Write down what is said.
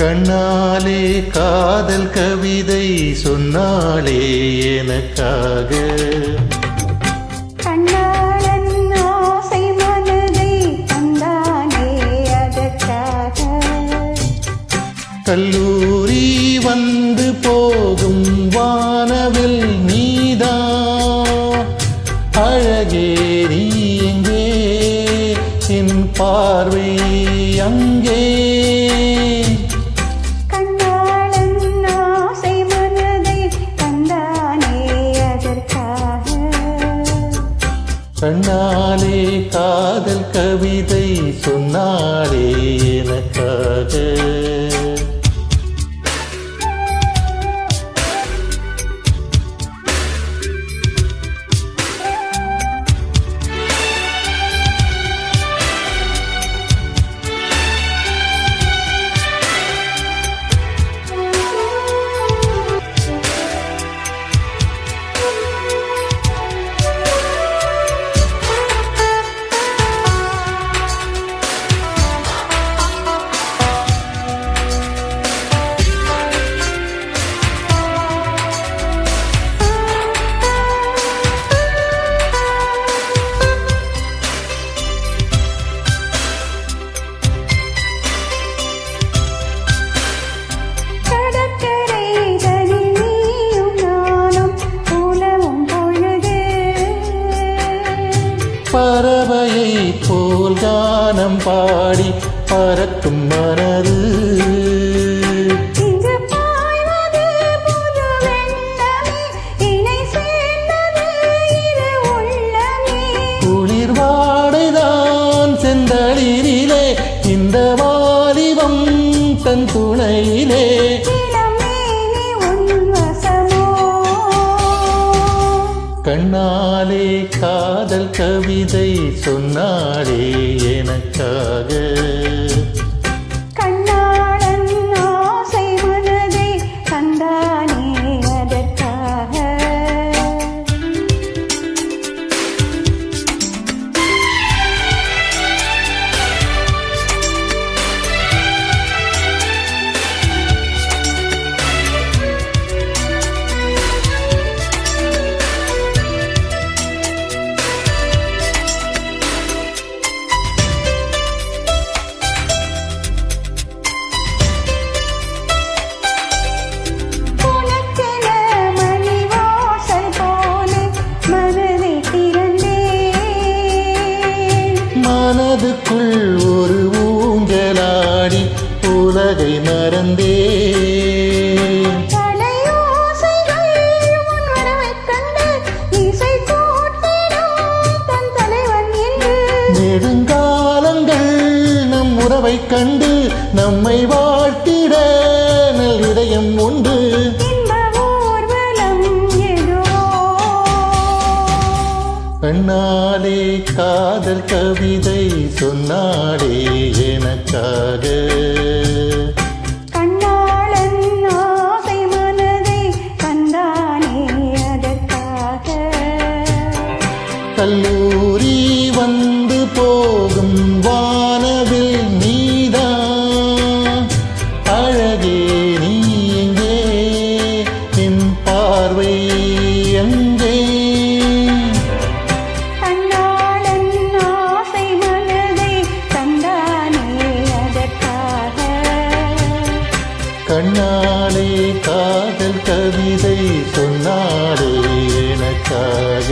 கண்ணாலே காதல் கவிதை சொன்னாலே எனக்காக. கல்லூரி வந்து போகும் வானவில் நீதா. அழகே நீ எங்கே? என் பார்வை கண்ணாலே காதல் கவிதை சொன்னாலே எனக்காக. போல் கானம் பாடி பறக்கும் மனது. குளிர் வாடைதான் செந்தளிரிலே இந்த வாலிபம் தன் துணையிலே. கண்ணாலே காதல் கவிதை சொன்னாலே எனக்காக. என்று நெடுங்காலங்கள் நம் உறவைக் கண்டு நம்மை வாழ்த்திட நல் இதயம் உண்டு. இன்ப கண்ணாலே காதல் கவிதை சொன்னாலே கல்லூரி வந்து போகும் வானவில் நீதான் அழகே நீ எங்கே? என் பார்வை எங்கே? கண்ணாலே காதல் கவிதை சொன்னாரே எனக்காக.